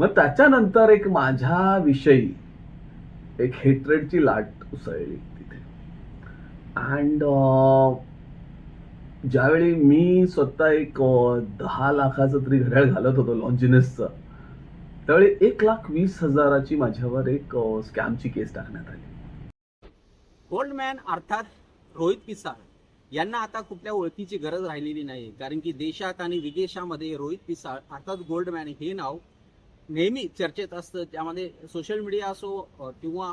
मग त्याच्यानंतर एक माझ्या विषयी एक हेट्रेडची लाट उसळली तिथे. अँड ज्यावेळी मी स्वतः एक दहा लाखाचं तरी घड्याळ घालत होतो लॉन्जिनसचं त्यावेळी एक लाख वीस हजाराची माझ्यावर एक स्कॅमची केस टाकण्यात आली. गोल्डमॅन अर्थात रोहित पिसाळ यांना आता कुठल्या ओळखीची गरज राहिलेली नाही. कारण की देशात आणि विदेशामध्ये रोहित पिसाळ अर्थात गोल्डमॅन हे नाव नेहमी चर्चेत असतं. त्यामध्ये सोशल मीडिया असो किंवा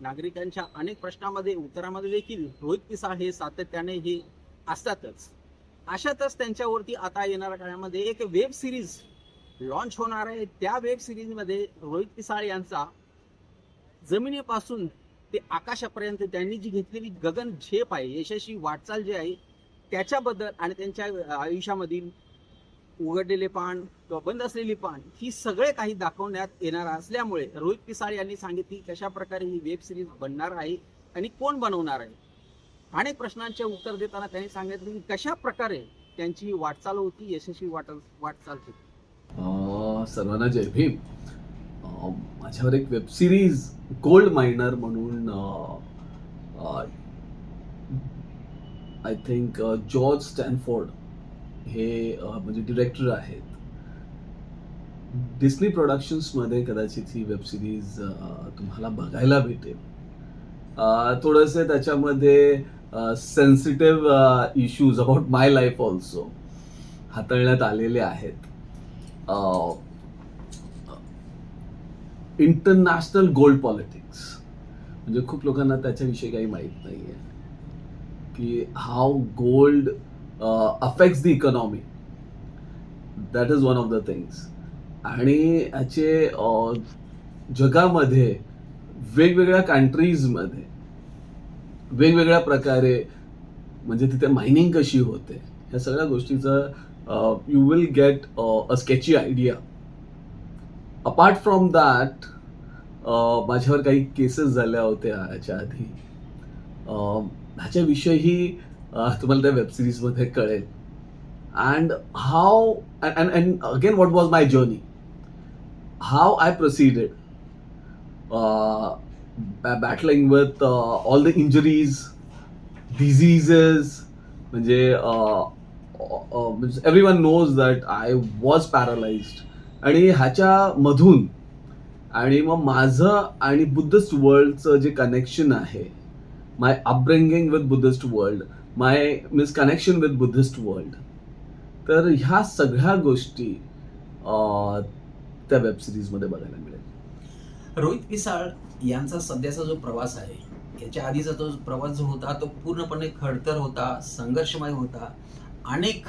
नागरिकांच्या अनेक प्रश्नामध्ये उत्तरामध्ये देखील रोहित पिसाळ हे सातत्याने हे असतातच. अशातच त्यांच्यावरती आता येणाऱ्या काळामध्ये एक वेब सिरीज लॉन्च होणार आहे. त्या वेब सिरीजमध्ये रोहित पिसाळ यांचा जमिनीपासून ते आकाशापर्यंत त्यांनी जी घेतलेली गगन झेप आहे यशस्वी वाटचाल जी आहे त्याच्याबद्दल आणि त्यांच्या आयुष्यामधील उघडलेले पान किंवा बंद असलेली पान ही सगळे काही दाखवण्यात येणार असल्यामुळे रोहित पिसाळ यांनी सांगितली कशा प्रकारे ही वेब सिरीज बनणार आहे आणि कोण बनवणार आहे? अनेक प्रश्नांचे उत्तर देताना त्यांनी सांगितलं की कशा प्रकारे त्यांची वाटचाल होती यशस्वी वाट वाटचाल होती. सर्वांना जय भीम. माझ्यावर एक वेब सिरीज गोल्ड मायनर म्हणून आय थिंक जॉर्ज स्टॅनफोर्ड हे म्हणजे डिरेक्टर आहेत. डिस्नी प्रोडक्शन्समध्ये कदाचित ही वेब सिरीज तुम्हाला बघायला भेटेल. थोडंसे थोडंसं त्याच्यामध्ये sensitive issues about my life also हाताळण्यात आलेले आहेत. इंटरनॅशनल गोल्ड पॉलिटिक्स म्हणजे खूप लोकांना त्याच्याविषयी काही माहीत नाही आहे की how gold affects the economy that is one of the things आणि ह्याचे जगामध्ये वेगवेगळ्या कंट्रीजमध्ये वेगवेगळ्या प्रकारे म्हणजे तिथे मायनिंग कशी होते ह्या सगळ्या गोष्टीचं you will get a sketchy idea apart from that माझ्यावर काही केसेस झाल्या होत्या ह्याच्या आधी. ह्याच्याविषयी ह्याच्याविषयीही तुम्हाला त्या वेबसिरीजमध्ये कळेल. And how and and again what was my journey how I uh, battling battling with all the injuries diseases म्हणजे everyone knows that I was paralysed आणि ह्याच्यामधून आणि मग माझं आणि बुद्धिस्ट वर्ल्डचं जे कनेक्शन आहे my upbringing with Buddhist world my miss connection with Buddhist world तर ह्या सगळ्या गोष्टी uh, त्या वेब सिरीजमध्ये बघायला मिळेल. रोहित पिसाळ यांचा सध्याचा जो प्रवास आहे याच्या आधीचा तो प्रवास जो होता तो पूर्णपणे खडतर होता संघर्षमय होता. अनेक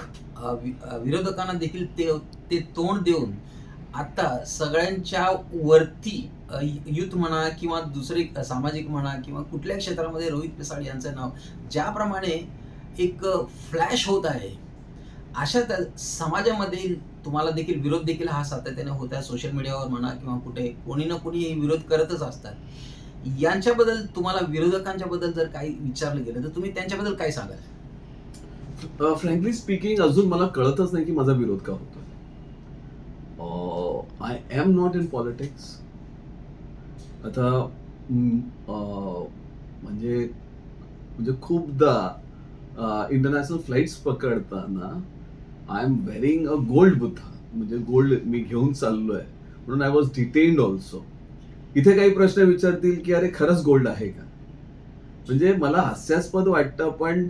विरोधकांना देखील ते ते तोंड देऊन आता सगळ्यांच्या वरती युथ म्हणा किंवा दुसरे सामाजिक म्हणा किंवा कुठल्या क्षेत्रामध्ये रोहित पिसाळ यांचं नाव ज्याप्रमाणे एक फ्लॅश होत आहे अशा त्या समाजामध्ये तुम्हाला देखील विरोध देखील हा सातत्याने होत आहे. सोशल मीडियावर म्हणा किंवा कुठे कोणी ना कोणी विरोध करतच असतात. यांच्याबद्दल तुम्हाला विरोधकांच्या बद्दल जर काही विचारलं गेलं तर तुम्ही त्यांच्याबद्दल काय सांगाल? फ्रँकली स्पीकिंग अजून मला कळतच नाही की माझा विरोध का होतो I am not in politics आता म्हणजे म्हणजे खूपदा इंटरनॅशनल फ्लाईट्स पकडताना I am wearing a gold Buddha म्हणजे गोल्ड मी घेऊन चाललोय. म्हणून आय वॉज डिटेन्ड ऑल्सो इथे काही प्रश्न विचारतील की अरे खरंच गोल्ड आहे का? म्हणजे मला हास्यास्पद वाटतं पण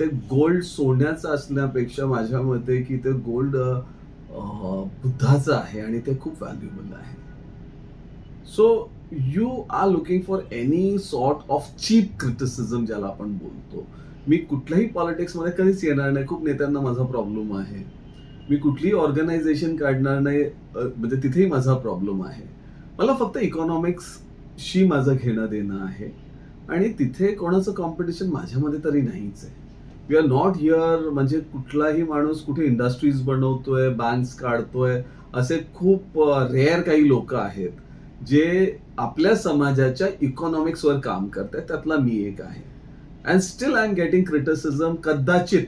ते गोल्ड सोन्याचं असण्यापेक्षा माझ्या मते की ते गोल्ड बुद्धाचं आहे आणि ते खूप व्हॅल्युएबल आहे. So you are looking for any sort of cheap criticism ज्याला आपण बोलतो. मी कुठल्याही पॉलिटिक्समध्ये कधीच येणार नाही. खूप नेत्यांना माझा प्रॉब्लेम आहे. मी कुठलीही ऑर्गनायझेशन काढणार नाही म्हणजे तिथेही माझा प्रॉब्लेम आहे. मला फक्त इकॉनॉमिक्सशी माझं घेणं देणं आहे. आणि तिथे कोणाचं कॉम्पिटिशन माझ्यामध्ये तरी नाहीच आहे. वी आर नॉट हिअर म्हणजे कुठलाही माणूस कुठे इंडस्ट्रीज बनवतोय बँक्स काढतोय असे खूप रेअर काही लोक आहेत जे आपल्या समाजाच्या इकॉनॉमिक्सवर काम करतात त्यातला मी एक आहे. And still I am getting criticism कदाचित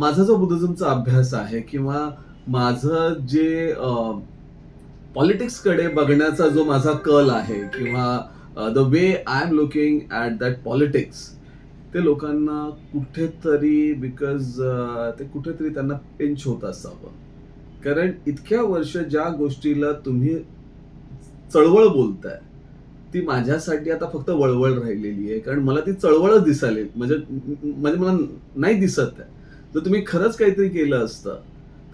माझा जो बुद्धिझमचा अभ्यास आहे किंवा माझं जे पॉलिटिक्सकडे बघण्याचा जो माझा कल आहे किंवा the way I am looking at that politics ते लोकांना कुठेतरी बिकॉज ते कुठेतरी त्यांना पिंच होत असावं. कारण इतक्या वर्ष ज्या गोष्टीला तुम्ही चळवळ बोलताय ती माझ्यासाठी आता फक्त वळवळ राहिलेली आहे. कारण मला ती चळवळच दिसाली म्हणजे म्हणजे मला नाही दिसत आहे. जर तुम्ही खरंच काहीतरी केलं असतं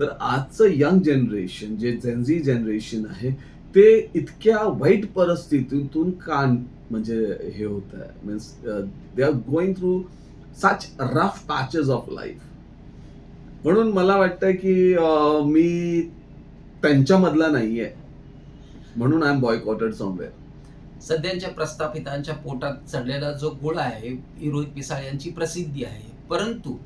तर आजचं यंग जनरेशन जे जेनझी जनरेशन आहे ते इतक्या वाईट परिस्थितीतून कान म्हणजे हे होत आहे. Means they are going through such rough patches of life म्हणून मला वाटतं की uh, मी त्यांच्यामधला नाही आहे म्हणून आय एम बॉयकॉटेड समवेअर सध्याच्या प्रस्थापितांच्या पोटात चढलेला जो गोळा आहे ही रोहित पिसाळ यांची प्रसिद्धी आहे. परंतु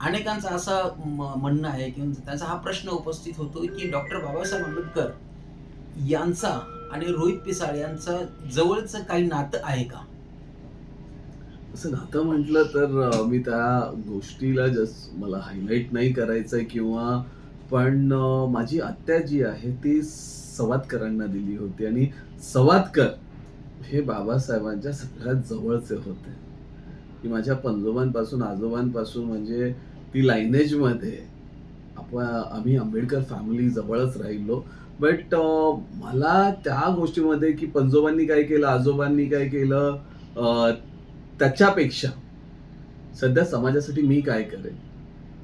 अनेकांचं असं म्हणणं आहे की म्हणजे त्यांचा हा प्रश्न उपस्थित होतो की डॉक्टर बाबासाहेब आंबेडकर यांचा आणि रोहित पिसाळ यांचा जवळचं काही नातं आहे का? असं नातं म्हटलं तर मी त्या गोष्टीला जस्ट मला हायलाईट नाही करायचंय किंवा पण माझी आत्या जी आहे ती सवादकरांना दिली होती आणि सवादकर हे बाबासाहेबांच्या सगळ्यात जवळचे होते. की माझ्या पंजोबांपासून आजोबांपासून म्हणजे ती लायनेजमध्ये आपण आम्ही आंबेडकर फॅमिली जवळच राहिलो. बट मला त्या गोष्टीमध्ये की पंजोबांनी काय केलं आजोबांनी काय केलं त्याच्यापेक्षा सध्या समाजासाठी मी काय करेन?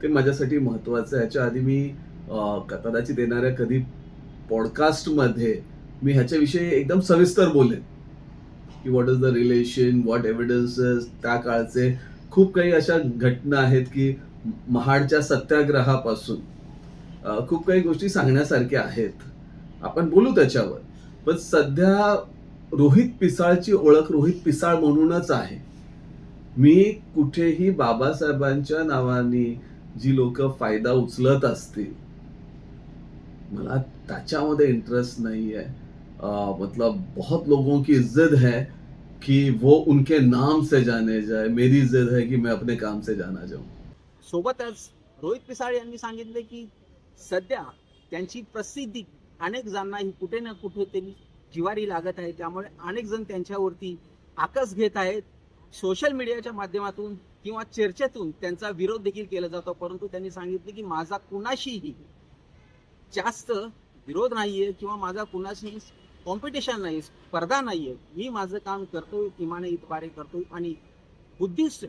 ते माझ्यासाठी महत्त्वाचं आहे. ह्याच्या आधी मी अं, देणाऱ्या कदाचित येणाऱ्या कधी पॉडकास्टमध्ये मी ह्याच्याविषयी एकदम सविस्तर बोलेन. की what is the relation what evidences त्या काळचे खूप काही अशा घटना आहेत की महाडच्या सत्याग्रहापासून खूप काही गोष्टी सांगण्यासारख्या आहेत. आपण बोलू त्याच्यावर. पण सध्या रोहित पिसाळची ओळख रोहित पिसाळ म्हणूनच आहे. मी कुठेही बाबासाहेबांच्या नावाने जी लोक फायदा उचलत असतील मला त्याच्यामध्ये इंटरेस्ट नाही आहे मतलब बहुत लोगों की इज्जत है कि वो उनके नाम से जाने जाए। मेरी जिद है कि मैं अपने काम से जाना जाऊं सोबतच रोहित पिसाळ यांनी सांगितले की सध्या त्यांची प्रसिद्धी अनेक जणांना ही कुठे ना कुठे तरी जिवारी लागत आहे. त्यामुळे अनेक जण त्यांच्यावरती आकस घेत आहेत. सोशल मीडियाच्या माध्यमातून किंवा चर्चेतून त्यांचा विरोध देखील केला जातो. परंतु त्यांनी सांगितले की माझा कुणाशीही जास्त विरोध नाहीये किंवा माझा कुणाशी कॉम्पिटिशन नाही स्पर्धा नाही आहे मी माझं काम करतोय इमाने इतबारे करतोय आणि बुद्धिस्ट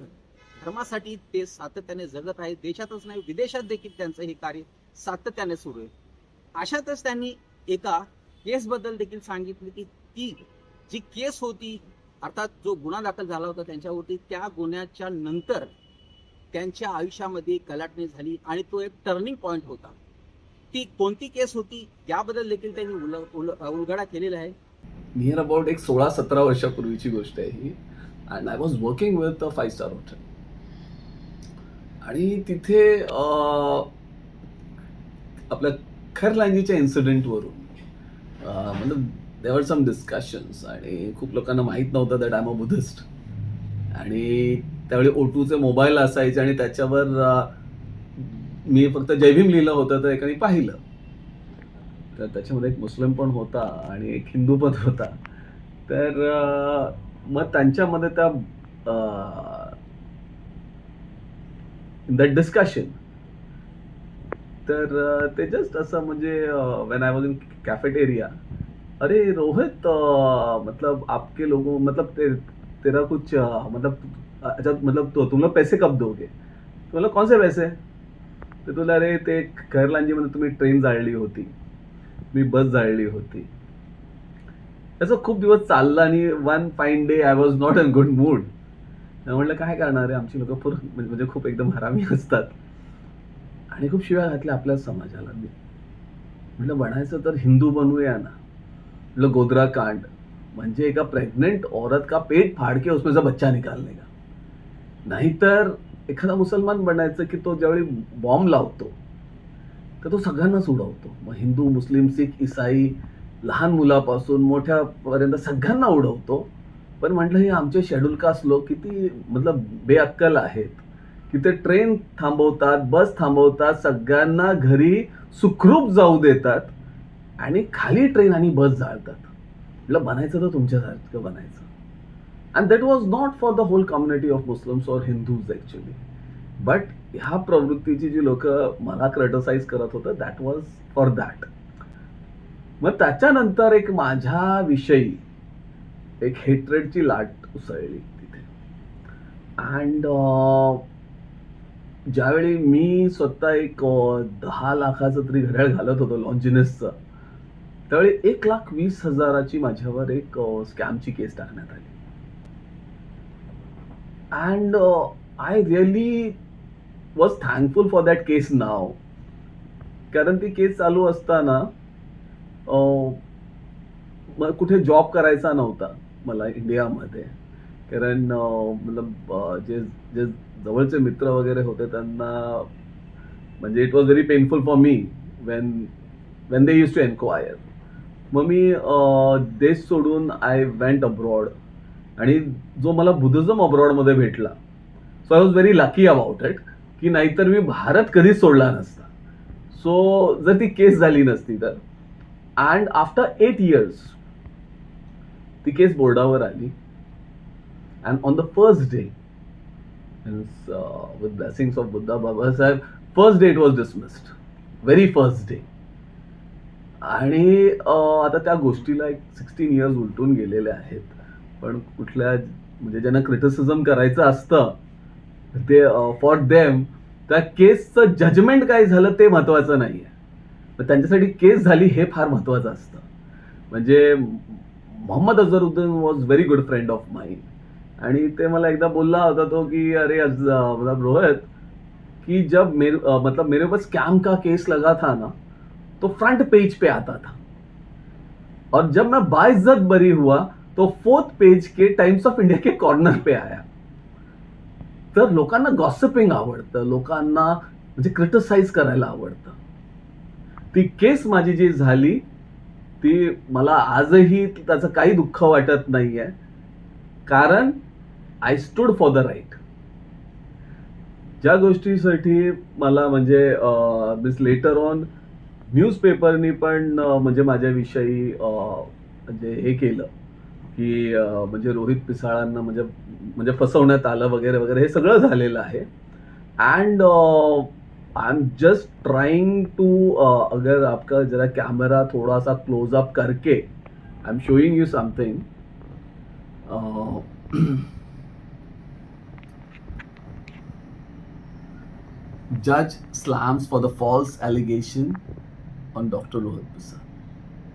धर्मासाठी ते सातत्याने जगत आहेत. देशातच नाही विदेशात देखील त्यांचं हे कार्य सातत्याने सुरू आहे. अशातच त्यांनी एका केसबद्दल देखील सांगितले की ती जी केस होती अर्थात जो गुन्हा दाखल झाला होता त्यांच्यावरती त्या गुन्ह्याच्या नंतर त्यांच्या आयुष्यामध्ये कलाटणी झाली आणि तो एक टर्निंग पॉइंट होता. ती कोणती केस होती याबद्दल देखील त्यांनी उलगडा केलेला आहे. नियर अबाउट एक सोळा सतरा वर्षापूर्वीची गोष्ट आहे ही. And I was working with a five star hotel आणि तिथे आपल्या आपल्या खरलांजीच्या इन्सिडेंटवरून मतलब देवर सम डिस्कशन्स आणि खूप लोकांना माहीत नव्हतं दॅट आय अ बुद्धिस्ट आणि त्यावेळी ओटूचे मोबाईल असायचे आणि त्याच्यावर मी फक्त जयभीम लिहिलं होतं तर एकाने पाहिलं. तर त्याच्यामध्ये एक मुस्लिम पण होता आणि एक हिंदू पण होता. तर मग त्यांच्यामध्ये त्या दॅट डिस्कशन तर ते जस्ट असं म्हणजे when I was in cafeteria अरे रोहित मतलब आपके लोगों मतलब ते, तेरा कुछ मतलब अच्छा मतलब तो तुम लोग पैसे कब दोगे? तो बोला कौन से पैसे? तर तुला अरे ते खैरलांजीमध्ये तुम्ही ट्रेन जाळली होती. मी बस जाळली होती. त्याचं खूप दिवस चाललं आणि one fine day I was not in good mood म्हटलं काय करणार आहे आमची लोक पूर म्हणजे, म्हणजे खूप एकदम हरामी असतात. आणि खूप शिव्या घातल्या आपल्या समाजाला मी म्हटलं बनायचं तर हिंदू बनवूया ना. म्हटलं गोधरा कांड. म्हणजे एका प्रेग्नेंट औरत का पेट फाड़ के उसमें से बच्चा निकालने का? नाहीतर एखादा मुसलमान बनायचं की तो ज्यावेळी बॉम्ब लावतो तर तो सगळ्यांनाच उडवतो. मग हिंदू मुस्लिम सिख इसाई लहान मुलापासून मोठ्यापर्यंत सगळ्यांना उडवतो. पण म्हटलं हे आमचे शेड्यूल कास्ट लोक किती मतलब बेअक्कल आहेत. की ते ट्रेन थांबवतात बस थांबवतात सगळ्यांना घरी सुखरूप जाऊ देतात आणि खाली ट्रेन आणि बस जाळतात. म्हटलं बनायचं तर तुमच्यासारखं बनायचं. And that was not for the whole community of Muslims or Hindus actually but ह्या प्रवृत्तीची जी लोक मला क्रिटिसाइज करत होतं दॅट वॉज फॉर दॅट मग त्याच्यानंतर एक माझ्याविषयी एक हेट्रेडची लाट उसळली तिथे. अँड ज्यावेळी मी स्वतः एक दहा लाखाचं तरी घड्याळ घालत होतो लॉन्जिनसचं त्यावेळी एक लाख वीस हजाराची माझ्यावर एक स्कॅमची केस टाकण्यात आली. And I really was thankful for that case नाव कारण ती केस चालू असताना मला कुठे जॉब करायचा नव्हता मला इंडियामध्ये. कारण मतलब जे जे जवळचे मित्र वगैरे होते त्यांना म्हणजे it was very painful for me when when they use to enquire मग मी देश सोडून आय वेंट अब्रॉड आणि जो मला बुद्धिझम अब्रॉडमध्ये भेटला. So I was very lucky about it की नाहीतर मी भारत कधीच सोडला नसता. सो जर ती केस झाली नसती तर. अँड आफ्टर एट इयर्स ती केस बोर्डावर आली. And on the first day with blessings of Buddha Babasaheb first day it was dismissed very first day आणि uh, आता त्या गोष्टीला एक सिक्स्टीन इयर्स उलटून गेलेले आहेत. पण कुठल्या म्हणजे ज्यांना क्रिटिसिझम करायचं असतं ते फॉर देम त्या केसचं जजमेंट काय झालं ते महत्त्वाचं नाही आहे तर त्यांच्यासाठी केस झाली हे फार महत्त्वाचं असतं. म्हणजे Mohammad Azharuddin was very good friend of mind आणि ते मला एकदा बोलला होता तो की अरे मतलब रोहित कि जब मेरे मतलब मेरे ऊपर स्कैम का केस लगा था ना तो फ्रंट पेज पे आता था. और जब मैं बाइज्जत बरी हुआ तो फोर्थ पेज के टाइम्स ऑफ इंडिया के कॉर्नर पे आया. तर लोकांना गॉसिपिंग आवडतं लोकांना म्हणजे क्रिटिसाइज करायला आवडतं. ती केस माझी जी झाली ती मला आजही त्याचं काही दुःख वाटत नाहीये. कारण I stood for the right ज्या गोष्टीसाठी मला म्हणजे दिस लेटर ऑन न्यूजपेपरनी पण म्हणजे माझ्याविषयी म्हणजे हे केलं. की म्हणजे रोहित पिसाळांना म्हणजे म्हणजे फसवण्यात आलं वगैरे वगैरे हे सगळं झालेलं आहे and I am just trying to अगर आपका जरा कैमरा थोड़ा सा क्लोजअप करके I am showing you something judge slams for the false allegation on Dr. Rohit Pisar.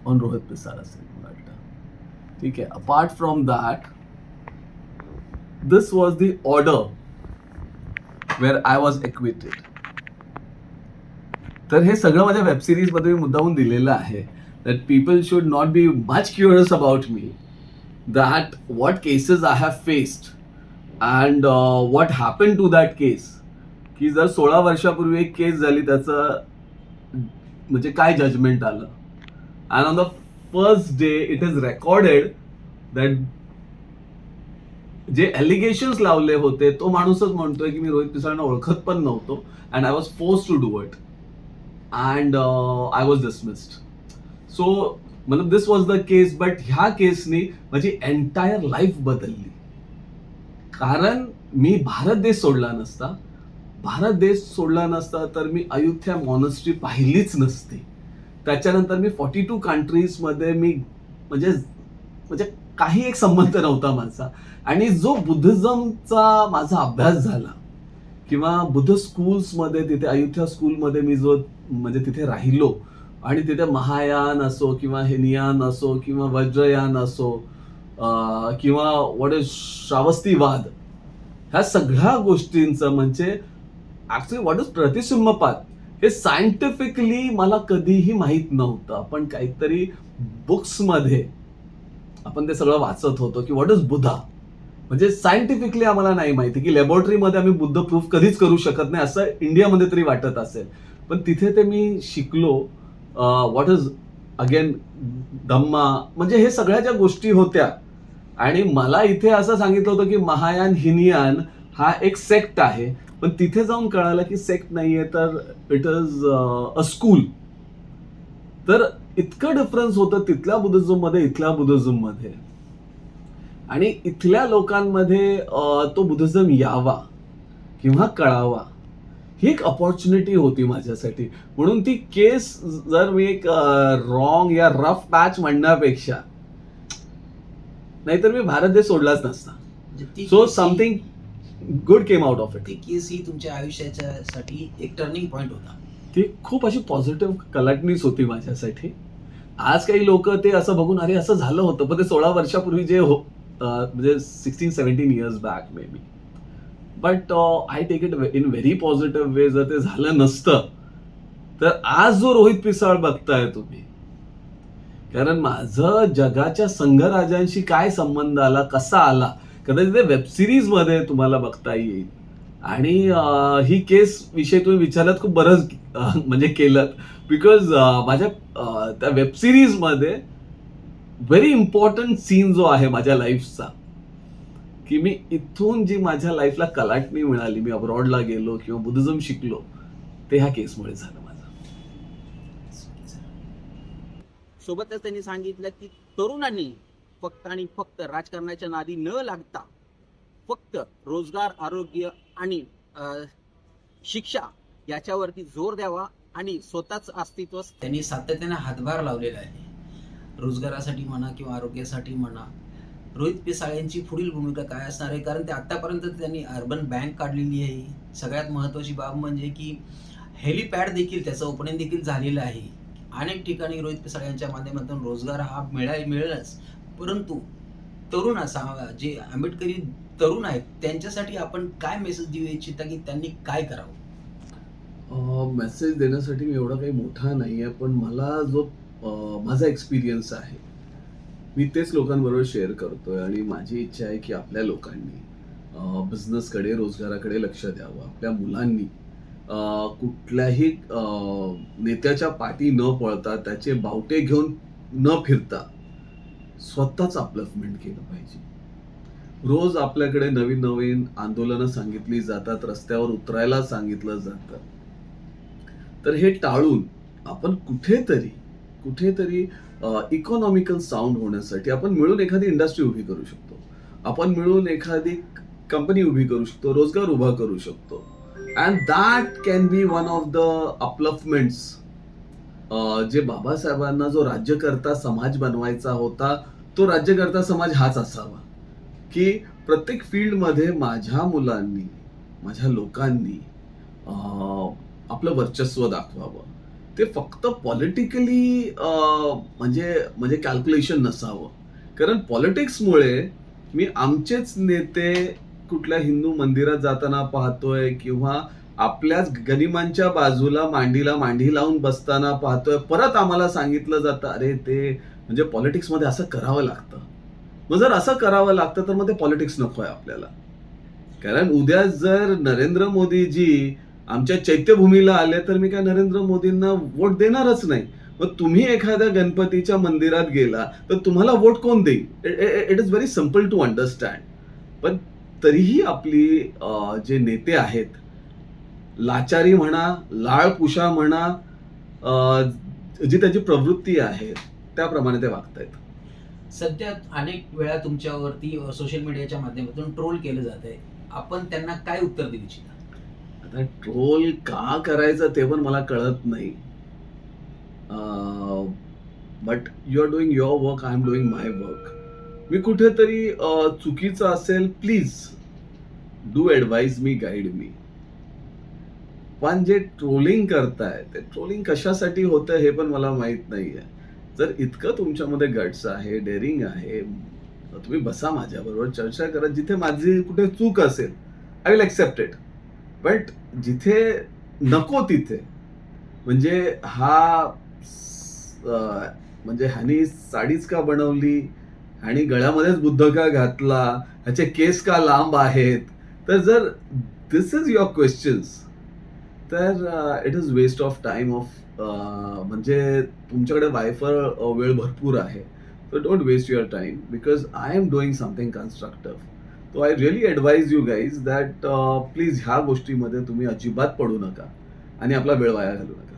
On Rohit Pisar असेल ठीक आहे. Apart from that this was the order where I was acquitted तर हे सगळं माझ्या वेबसिरीजमध्ये मी मुद्दाहून दिलेलं आहे that people should not be much curious about me that what cases I have faced and what happen to that case की जर सोळा वर्षापूर्वी एक केस झाली त्याचं म्हणजे काय जजमेंट आलं? And on the first day it is recorded that जे एलिगेशन्स लावले होते तो माणूसच म्हणतोय की मी रोहित पिसाळना ओळखत पण नव्हतो and I was force to do it and I was dismissed so मतलब this was the case but ह्या केसनी माझी एंटायर लाईफ बदलली. कारण मी भारत देश सोडला नसता. भारत देश सोडला नसता तर मी अयोध्या मॉनेस्ट्री पाहिलीच नसती. त्याच्यानंतर मी फॉर्टी टू कंट्रीजमध्ये मी म्हणजे म्हणजे काही एक संबंध नव्हता माझा. आणि जो बुद्धिझमचा माझा अभ्यास झाला किंवा बुद्ध स्कूल्समध्ये तिथे अयोध्या स्कूलमध्ये मी जो म्हणजे तिथे राहिलो आणि तिथे महायान असो किंवा हेनियान असो किंवा वज्रयान असो किंवा वॉट इज श्रावस्तीवाद ह्या सगळ्या गोष्टींचं म्हणजे ॲक्च्युली वॉट इज प्रतिसिंहपात हे सायंटिफिकली मला कधीही माहीत नव्हतं. पण काहीतरी बुक्समध्ये आपण ते सगळं वाचत होतो की व्हॉट इज बुद्धा म्हणजे सायंटिफिकली आम्हाला नाही माहिती की लॅबोरेटरीमध्ये आम्ही बुद्ध प्रूफ कधीच करू शकत नाही असं इंडियामध्ये तरी वाटत असेल. पण तिथे ते मी शिकलो व्हॉट इज अगेन धम्मा म्हणजे हे सगळ्या ज्या गोष्टी होत्या. आणि मला इथे असं सांगितलं होतं की महायान हिनियान हा एक सेक्ट आहे. पण तिथे जाऊन कळालं की सेक्ट नाहीये तर इट इज अ स्कूल तर इतकं डिफरन्स होतं तिथल्या बुद्धिझममध्ये इथल्या बुद्धिझममध्ये आणि इथल्या लोकांमध्ये अं, तो बुद्धिझम यावा किंवा कळावा ही एक अपॉर्च्युनिटी होती माझ्यासाठी. म्हणून ती केस जर मी एक रॉंग या रफ पॅच म्हणण्यापेक्षा नाहीतर मी भारत देश सोडलाच नसता. म्हणजे सो ही- something good came out of it ती केस ही तुमच्या आयुष्याच्या साठी एक टर्निंग पॉइंट होता. ती खूप अशी पॉझिटिव्ह कलाटणीच होती माझ्यासाठी. आज काही लोक ते असं बघून अरे असं झालं होतं. पण ते सोळा वर्षापूर्वी जे हो म्हणजे sixteen seventeen years back maybe but I take it in very positive way जर ते झालं नसतं तर आज जो रोहित पिसाळ बघताय तुम्ही कारण माझं जगाच्या संघराजांशी काय संबंध आला कसा आला कदाचित ते वेब सिरीजमध्ये तुम्हाला बघता येईल. आणि ही केस विषय तुम्ही विचारलात खूप बरंच म्हणजे केलं बिकॉज माझ्या त्या वेब सिरीजमध्ये व्हेरी इम्पॉर्टंट सीन जो आहे माझ्या लाईफचा की मी इथून जी माझ्या लाईफला कलाटणी मिळाली मी अब्रॉडला गेलो किंवा बुद्धिझम शिकलो ते ह्या केसमुळे झालं माझं. सोबतच त्यांनी सांगितलं की तरुणांनी फक्त आणि फक्त राजकारणाच्या नादी न लागता फक्त रोजगार आरोग्य आणि शिक्षा याच्यावरती जोर द्यावा आणि स्वतःच अस्तित्व त्यांनी सातत्याने हातभार लावलेला आहे. रोजगारासाठी म्हणा किंवा आरोग्यासाठी म्हणा रोहित पिसाळ्यांची पुढील भूमिका काय असणार आहे? कारण ते आतापर्यंत त्यांनी अर्बन बँक काढलेली आहे. सगळ्यात महत्वाची बाब म्हणजे की हेलिपॅड देखील त्याचं ओपनिंग देखील झालेलं आहे. अनेक ठिकाणी रोहित पिसाळ यांच्या माध्यमातून रोजगार हा मिळाय मिळेलच. परंतु तरुण असा जे आंबेडकरी तरुण आहेत त्यांच्यासाठी आपण काय मेसेज देऊ इच्छिता की त्यांनी काय करावं? मेसेज देण्यासाठी मी एवढा काही मोठा नाही आहे पण मला जो माझा एक्सपिरियन्स आहे मी तेच लोकांबरोबर शेअर करतोय आणि माझी इच्छा आहे की आपल्या लोकांनी बिझनेसकडे रोजगाराकडे लक्ष द्यावं आपल्या मुलांनी कुठल्याही नेत्याच्या पाठी न पळता त्याचे बावटे घेऊन न फिरता स्वतःच अपलफमेंट केलं पाहिजे. रोज आपल्याकडे नवीन नवीन आंदोलनं सांगितली जातात रस्त्यावर उतरायला सांगितलं जातं. तर हे टाळून आपण कुठेतरी कुठेतरी इकॉनॉमिकल साऊंड होण्यासाठी आपण मिळून एखादी इंडस्ट्री उभी करू शकतो. आपण मिळून एखादी कंपनी उभी करू शकतो रोजगार उभा करू शकतो. And that can be one of the upliftments जे बाबासाहेबांना जो राज्यकर्ता समाज बनवायचा होता तो राज्यकर्ता समाज हाच असावा. की प्रत्येक फील्डमध्ये माझ्या मुलांनी माझ्या लोकांनी आपलं वर्चस्व दाखवावं. ते फक्त पॉलिटिकली म्हणजे म्हणजे कॅल्क्युलेशन नसावं. कारण पॉलिटिक्समुळे मी आमचेच नेते कुठल्या हिंदू मंदिरात जाताना पाहतोय किंवा आपल्याच गनिमांच्या बाजूला मांडीला मांडी लावून बसताना पाहतोय परत आम्हाला सांगितलं जातं अरे ते म्हणजे पॉलिटिक्समध्ये असं करावं लागतं. मग जर असं करावं लागतं तर मग ते पॉलिटिक्स नको आहे आपल्याला. कारण उद्या जर नरेंद्र मोदीजी आमच्या चैत्यभूमीला आले तर मी काय नरेंद्र मोदींना वोट देणारच नाही. मग तुम्ही एखाद्या गणपतीच्या मंदिरात गेला तर तुम्हाला वोट कोण देईल? It is very simple to understand पण तरीही आपली जे नेते आहेत लाचारी म्हणा लाळपुषा म्हणा जी त्याची प्रवृत्ती आहे त्याप्रमाणे ते वागतायत. सध्या अनेक वेळा तुमच्यावरती सोशल मीडियाच्या माध्यमातून ट्रोल केलं जात आहे आपण त्यांना काय उत्तर देऊ इच्छिता? आता ट्रोल का करायचं ते पण मला कळत नाही. But you are doing your work I am doing my work मी कुठेतरी चुकीचं असेल please do advise me guide me पण जे ट्रोलिंग करताय ते ट्रोलिंग कशासाठी होतं हे पण मला माहीत नाहीये. जर इतकं तुमच्यामध्ये गट्स आहे डेअरिंग आहे तुम्ही बसा माझ्याबरोबर चर्चा करा. जिथे माझी कुठे चूक असेल I will accept it but जिथे नको तिथे म्हणजे हा म्हणजे ह्यानी साडीच का बनवली आणि गळ्यामध्येच बुद्ध का घातला ह्याचे केस का लांब आहेत तर जर दिस इज युअर क्वेश्चन्स तर it is waste of time of म्हणजे तुमच्याकडे वायफर वेळ भरपूर आहे. So don't waste your time because I am doing something constructive तो I really advise you guys that please ह्या गोष्टीमध्ये तुम्ही अजिबात पडू नका आणि आपला वेळ वाया घालू नका.